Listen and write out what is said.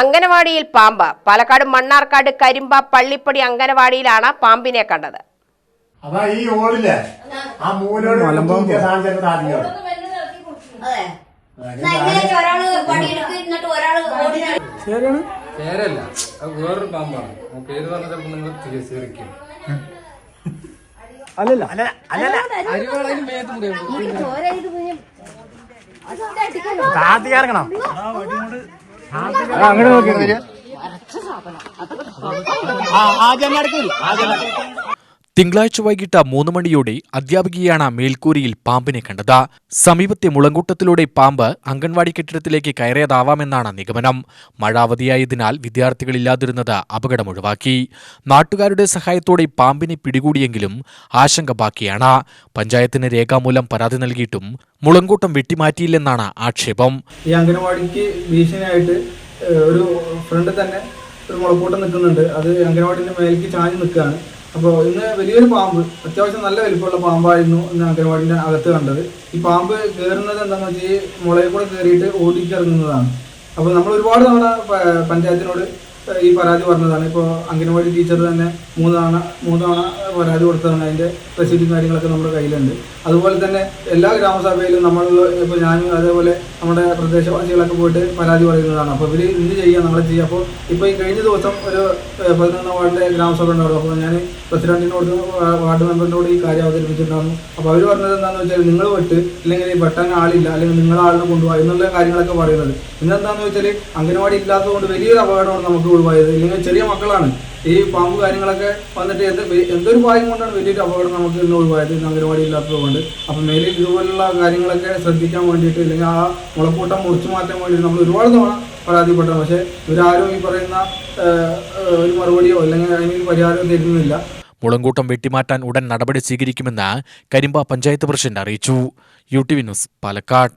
അങ്കനവാടിയിൽ പാമ്പ്. പാലക്കാട് മണ്ണാർക്കാട് കരിമ്പ പള്ളിപ്പടി അംഗനവാടിയിലാണ് പാമ്പിനെ കണ്ടത്. അതാ ഈ ഓടില്ലേ? ആ മൂലോട് വേറൊരു പാമ്പാണ്. പേര് നിങ്ങൾ അല്ലല്ല. അല്ല അല്ലല്ല. അരിവാളതിന് മേത്ത് മുറിയാവും താത്തി ഇറങ്ങണം അങ്ങനെ നോക്കി. ആ ആദ്യം നടക്കൂല ആദ്യം തിങ്കളാഴ്ച വൈകിട്ട് മൂന്ന് മണിയോടെ അധ്യാപികയാണ് മേൽക്കൂരിയിൽ പാമ്പിനെ കണ്ടത്. സമീപത്തെ മുളങ്കൂട്ടത്തിലൂടെ പാമ്പ് അംഗൻവാടി കെട്ടിടത്തിലേക്ക് കയറിയതാവാമെന്നാണ് നിഗമനം. മഴ അവധിയായതിനാൽ വിദ്യാർത്ഥികളില്ലാതിരുന്നത് അപകടമൊഴിവാക്കി. നാട്ടുകാരുടെ സഹായത്തോടെ പാമ്പിനെ പിടികൂടിയെങ്കിലും ആശങ്ക ബാക്കിയാണ്. പഞ്ചായത്തിന് രേഖാമൂലം പരാതി നൽകിയിട്ടും മുളങ്കൂട്ടം വെട്ടിമാറ്റിയില്ലെന്നാണ് ആക്ഷേപം. ഈ ഒരു ഫ്രണ്ട് തന്നെ ഒരു മുളക്കൂട്ടം നിൽക്കുന്നുണ്ട്. അത് അംഗനവാടിന്റെ മേലേക്ക് ചാഞ്ഞ് നിൽക്കുകയാണ്. അപ്പോൾ ഇന്ന് വലിയൊരു പാമ്പ് അത്യാവശ്യം നല്ല വലിപ്പമുള്ള പാമ്പായിരുന്നു ഇന്ന് അംഗനവാടിന്റെ അകത്ത് കണ്ടത്. ഈ പാമ്പ് കയറുന്നത് എന്താണെന്ന് വെച്ചാൽ ഈ മുളയിൽ കൂടെ കയറിയിട്ട് ഓടിക്കിറങ്ങുന്നതാണ് അപ്പോൾ നമ്മൾ ഒരുപാട് തവണ പഞ്ചായത്തിനോട് ഈ പരാതി പറഞ്ഞതാണ്. ഇപ്പോൾ അംഗനവാടി ടീച്ചർ തന്നെ മൂന്ന് തവണ മൂന്ന് തവണ പരാതി കൊടുത്തതാണ്. അതിന്റെ റെസിപ്റ്റും കാര്യങ്ങളൊക്കെ നമ്മുടെ കയ്യിലുണ്ട്. അതുപോലെ തന്നെ എല്ലാ ഗ്രാമസഭയിലും നമ്മൾ ഇപ്പോൾ ഞാനും അതേപോലെ നമ്മുടെ പ്രദേശവാസികളൊക്കെ പോയിട്ട് പരാതി പറയുന്നതാണ്. അപ്പോൾ ഇവർ എന്ത് ചെയ്യുക നമ്മളെ ചെയ്യുക അപ്പോൾ ഇപ്പോൾ ഈ കഴിഞ്ഞ ദിവസം ഒരു പതിനൊന്നാം വാർഡിലെ ഗ്രാമസഭ ഉണ്ടായിരുന്നു അപ്പോൾ ഞാൻ പ്രസിഡന്റിനോട് വാർഡ് മെമ്പറിനോട് ഈ കാര്യം അവതരിപ്പിച്ചിട്ടുണ്ടായിരുന്നു. അപ്പോൾ അവർ പറഞ്ഞത് എന്താണെന്ന് വെച്ചാൽ നിങ്ങൾ വിട്ട് അല്ലെങ്കിൽ ഈ വെട്ടാൻ ആളില്ല അല്ലെങ്കിൽ നിങ്ങളെ ആളിനെ കൊണ്ടുപോകുക എന്നുള്ള കാര്യങ്ങളൊക്കെ പറയുന്നത്. ഇന്നെന്താണെന്ന് വെച്ചാൽ അംഗനവാടി ഇല്ലാത്തതുകൊണ്ട് വലിയൊരു അപകടമാണ് നമുക്ക് ഒഴിവായത്. ഇല്ലെങ്കിൽ ചെറിയ മക്കളാണ്. ഈ പാമ്പ് കാര്യങ്ങളൊക്കെ വന്നിട്ട് എന്ത് എന്തൊരു ഭാഗ്യം കൊണ്ടാണ് വലിയൊരു അപകടം നമുക്ക് ഇന്ന് ഒഴിവായത്? ഇന്ന് അംഗനവാടി ഇല്ലാത്തത് കൊണ്ട് അപ്പം മേലിൽ ഇതുപോലുള്ള കാര്യങ്ങളൊക്കെ ശ്രദ്ധിക്കാൻ വേണ്ടിയിട്ട് ഇല്ലെങ്കിൽ ആ മുളക്കൂട്ടം മുറിച്ചു മാറ്റാൻ വേണ്ടിയിട്ട് നമ്മൾ ഒരുപാട് തവണ പരാതിപ്പെട്ടത് പക്ഷേ ഇവരാരും ഈ പറയുന്ന ഒരു മറുപടിയോ അല്ലെങ്കിൽ അതിനൊരു പരിഹാരമോ തരുന്നില്ല. മുളങ്കൂട്ടം വെട്ടിമാറ്റാൻ ഉടൻ നടപടി സ്വീകരിക്കുമെന്ന് കരിമ്പ പഞ്ചായത്ത് പ്രസിഡന്റ് അറിയിച്ചു. U T V news Palakkad.